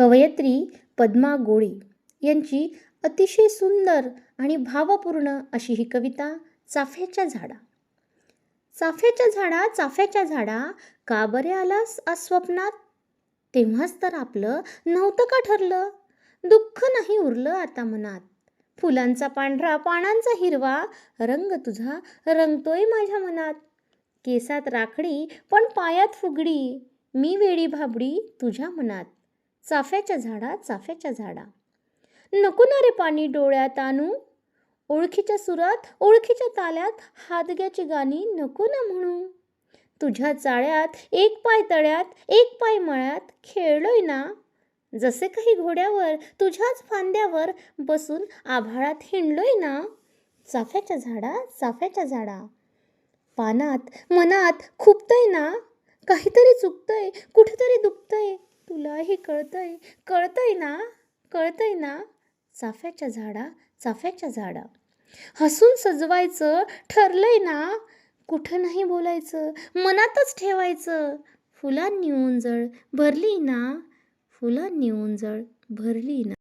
कवयित्री पद्मा गोळे यांची अतिशय सुंदर आणि भावपूर्ण अशी ही कविता चाफ्याच्या झाडा. चाफ्याच्या झाडा चाफ्याच्या झाडा का बरे आलास अस्वप्नात स्वप्नात? तेव्हाच तर आपलं नव्हतं का ठरलं? दुःख नाही उरलं आता मनात. फुलांचा पांढरा पानांचा हिरवा रंग तुझा रंगतोय माझ्या मनात. केसात राखडी पण पायात फुगडी मी वेडी भाबडी तुझ्या मनात. चाफ्याच्या झाडा चाफ्याच्या झाडा. नको ना रे पाणी डोळ्यात आणू. ओळखीच्या सुरात ओळखीच्या ताल्यात हादग्याची गाणी नको ना म्हणू. तुझ्या चाळ्यात एक पाय तळ्यात एक पाय मळ्यात खेळलोय ना. जसे काही घोड्यावर तुझ्याच फांद्यावर बसून आभाळात हिंडलोय ना. चाफ्याच्या झाडा चाफ्याच्या झाडा. पानात मनात खुपतंय ना. काहीतरी चुकतंय कुठेतरी दुखतंय तुलाही कळतंय कळतंय ना कळतंय ना? चाफ्याच्या झाडा चाफ्याच्या झाडा. हसून सजवायचं ठरलंय ना? कुठं नाही बोलायचं मनातच ठेवायचं. फुलांनी उंजळ भरली ना? फुलांनी उंजळ भरली ना?